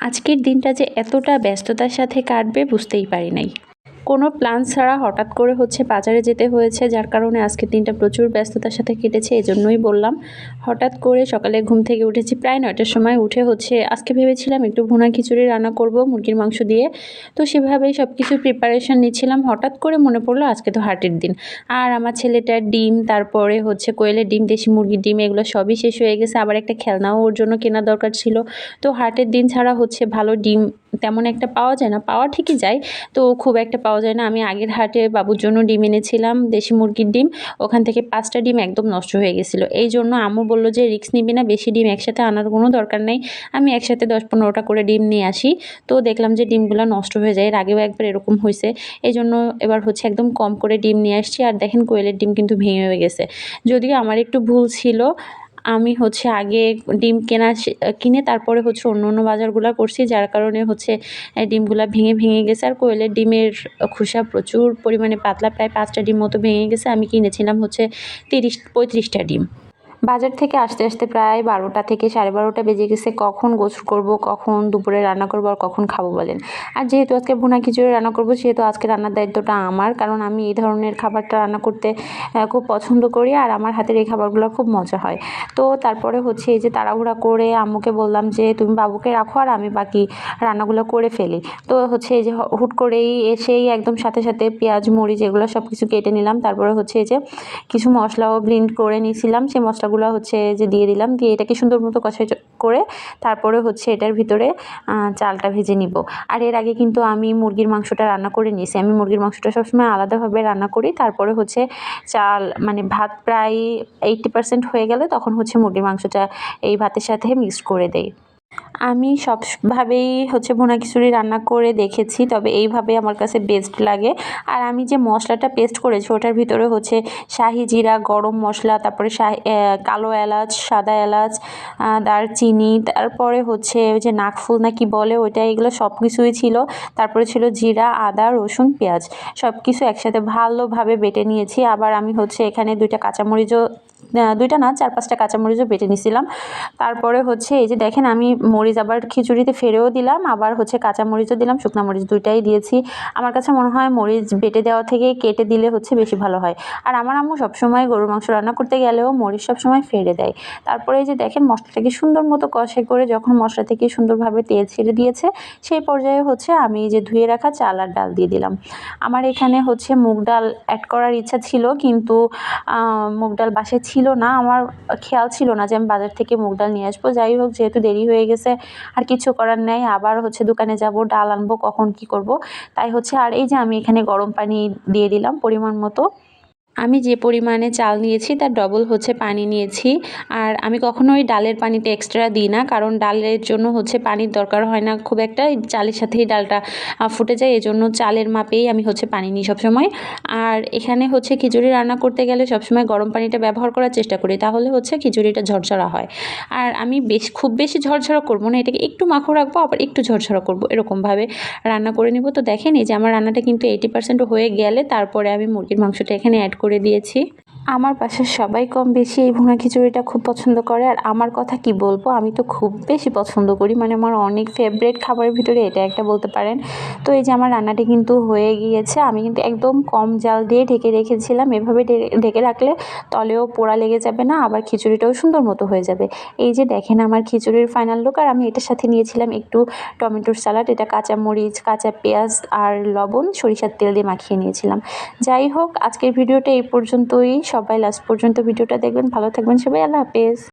আজকের দিনটা যে এতটা ব্যস্ততার সাথে কাটবে বুঝতেই পারি নাই। কোনো প্ল্যান ছাড়া হঠাৎ করে হচ্ছে বাজারে যেতে হয়েছে, যার কারণে আজকের দিনটা প্রচুর ব্যস্ততার সাথে কেটেছে এই জন্যই বললাম। হঠাৎ করে সকালে ঘুম থেকে উঠেছি, প্রায় নয়টার সময় উঠে হচ্ছে আজকে ভেবেছিলাম একটু ভুনা খিচুড়ি রান্না করব, মুরগির মাংস দিয়ে। তো সেভাবেই সব কিছু প্রিপারেশান নিচ্ছিলাম। হঠাৎ করে মনে পড়ল আজকে তো হাটের দিন। আর আমার ছেলেটার ডিম, তারপরে হচ্ছে কোয়েলের ডিম, দেশি মুরগির ডিম, এগুলো সবই শেষ হয়ে গেছে। আবার একটা খেলনাও ওর জন্য কেনা দরকার ছিল। তো হাটের দিন ছাড়া হচ্ছে ভালো ডিম তেমন একটা পাওয়া যায় না, পাওয়া ঠিকই যায়। তো খুব একটা পাওয়া যায় না। আমি আগের হাটে বাবুর জন্য ডিম এনেছিলাম, দেশি মুরগির ডিম। ওখান থেকে পাঁচটা ডিম একদম নষ্ট হয়ে গেছিল। এই জন্য আমু বলল যে রিক্স নিবি না, বেশি ডিম একসাথে আনার কোনো দরকার নেই। আমি একসাথে দশ পনেরোটা করে ডিম নিয়ে আসি। তো দেখলাম যে, ডিমগুলো নষ্ট হয়ে যায়। এর আগেও একবার এরকম হয়েছে। এই জন্য এবার হচ্ছে একদম কম করে ডিম নিয়ে আসছি। আর দেখেন কোয়েলের ডিম কিন্তু ভেঙে হয়ে গেছে। যদিও আমার একটু ভুল ছিল আমি হচ্ছে আগে ডিম কেনা কিনে তারপরে হচ্ছে অন্য অন্য বাজারগুলো করছি, যার কারণে হচ্ছে ডিমগুলো ভেঙে ভেঙে গেছে। আর কোয়েলের ডিমের খোসা প্রচুর পরিমাণে, পাতলা প্রায় পাঁচটা ডিম মতো ভেঙে গেছে। আমি কিনেছিলাম হচ্ছে তিরিশ, পঁয়ত্রিশটা ডিম। বাজার থেকে আসতে আসতে প্রায় বারোটা থেকে সাড়ে বারোটা বেজে গেছে। কখন গোসল করব, কখন দুপুরে রান্না করব আর কখন খাব বলেন। আর যেহেতু আজকে ভুনা খিচুড়ি রান্না করব, সেহেতু আজকে রান্নার দায়িত্বটা আমার। কারণ আমি এই ধরনের খাবারটা রান্না করতে খুব পছন্দ করি আর আমার হাতের এই খাবারগুলো খুব মজা হয়। তো তারপরে হচ্ছে এই যে তাড়াহুড়া করে আম্মুকে বললাম যে, তুমি বাবুকে রাখো আর আমি বাকি রান্নাগুলো করে ফেলি। তো হচ্ছে এই যে হুট করেই এসেই একদম সাথে সাথে পেঁয়াজ, মরিচ এগুলো সব কিছু কেটে নিলাম। তারপরে হচ্ছে এই যে কিছু মশলাও ব্লিন্ড করে নিয়েছিলাম। সেই মশলাগুলো হচ্ছে যে দিয়ে দিলাম, দিয়ে এটাকে সুন্দর মতো কষাই করে তারপরে হচ্ছে এটার ভিতরে চালটা ভেজে নিব। আর এর আগে কিন্তু আমি মুরগির মাংসটা রান্না করে নিয়েছি। আমি মুরগির মাংসটা সবসময় আলাদাভাবে রান্না করি। তারপরে হচ্ছে চাল মানে ভাত প্রায় এইটটি পার্সেন্ট হয়ে গেলে তখন হচ্ছে মুরগির মাংসটা এই ভাতের সাথে মিক্সড করে দেই। আমি সবভাবেই হচ্ছে ভুনা খিচুড়ি রান্না করে দেখেছি, তবে এইভাবে আমার কাছে বেস্ট লাগে। আর আমি যে মশলাটা পেস্ট করেছি, ওটার ভিতরে হচ্ছে শাহি জিরা, গরম মশলা, তারপরে কালো এলাচ, সাদা এলাচ দারচিনি, তারপরে হচ্ছে ওই যে নাকফুল না কি বলে ওইটা, এগুলো সব কিছুই ছিল। তারপরে ছিল জিরা, আদা, রসুন, পেঁয়াজ। সব কিছু একসাথে ভালোভাবে বেটে নিয়েছি। আবার আমি হচ্ছে এখানে দুইটা কাঁচামরিচও দুইটা না, চার পাঁচটা কাঁচামরিচও বেটে নিছিলাম। তারপরে হচ্ছে এই যে দেখেন আমি মরিচ আবার খিচুড়িতে ফেরেও দিলাম, আবার হচ্ছে কাঁচা মরিচও দিলাম, শুকনা মরিচ দুইটাই দিয়েছি। আমার কাছে মনে হয় মরিচ বেটে দেওয়া থেকে কেটে দিলে হচ্ছে বেশি ভালো হয়। আর আমার আম্মু সবসময় গরুর মাংস রান্না করতে গেলেও মরিচ সবসময় ফেড়ে দেয়। তারপরে এই যে দেখেন মশলাটাকে সুন্দর মতো কষে করে যখন মশলা থেকে সুন্দরভাবে তেল ছেড়ে দিয়েছে, সেই পর্যায়ে হচ্ছে আমি যে ধুয়ে রাখা চাল আর ডাল দিয়ে দিলাম। আমার এখানে হচ্ছে মুগ ডাল অ্যাড করার ইচ্ছা ছিল কিন্তু মুগ ডাল বাসায় ছিল না। আমার খেয়াল ছিল না যে আমি বাজার থেকে মুগ ডাল নিয়ে আসব। যাই হোক, যেহেতু দেরি হয়ে গেছে আর কিছু করার নেই, আবার হচ্ছে দোকানে যাব, ডাল আনব, কখন কি করব? তাই হচ্ছে, আর এই যে আমি এখানে গরম পানি দিয়ে দিলাম পরিমাণ মতো। আমি যে পরিমাণে চাল নিয়েছি তার ডবল হচ্ছে পানি নিয়েছি। আর আমি কখনোই ডালের পানিতে এক্সট্রা দিই না, কারণ ডালের জন্য হচ্ছে পানির দরকার হয় না, খুব একটা চালের সাথেই ডালটা ফুটে যায় এই জন্য চালের মাপেই আমি হচ্ছে পানি নিই সবসময়। আর এখানে হচ্ছে খিচুড়ি রান্না করতে গেলে সবসময় গরম পানিটা ব্যবহার করার চেষ্টা করি, তাহলে হচ্ছে খিচুড়িটা ঝরঝরা হয়। আর আমি বেশ, খুব বেশি ঝরঝরা করব না, এটাকে একটু মাখো রাখব, আবার একটু ঝরঝরা করব, এরকমভাবে রান্না করে নিব। তো দেখেন, এই যে আমার রান্নাটা কিন্তু এইটি পার্সেন্ট হয়ে গেলে, তারপরে আমি মুরগির মাংসটা এখানে অ্যাড করে দিয়েছি। আমার বাসার সবাই কম বেশি এই ভুনা খিচুড়িটা খুব পছন্দ করে, আর আমার কথা কি বলব? আমি তো খুব বেশি পছন্দ করি মানে আমার অনেক ফেভারিট খাবারের ভিতরে এটা একটা বলতে পারেন। তো এই যে আমার রান্নাটি কিন্তু হয়ে গিয়েছে, আমি কিন্তু একদম কম জাল দিয়ে ঢেকে রেখেছিলাম, এভাবে ঢেকে রাখলে তলেও পোড়া লেগে যাবে না, আবার খিচুড়িটাও সুন্দর মতো হয়ে যাবে। এই যে দেখেন আমার খিচুড়ির ফাইনাল লুক আর আমি এটার সাথে নিয়েছিলাম একটু টমেটোর স্যালাড এটা কাঁচা মরিচ, কাঁচা পেঁয়াজ আর লবণ, সরিষার তেল দিয়ে মাখিয়ে নিয়েছিলাম। যাই হোক, আজকের ভিডিওটা এই পর্যন্তই সবাই লাস্ট পর্যন্ত ভিডিওটা দেখবেন। ভালো থাকবেন সবাই আল্লাহ হাফেজ।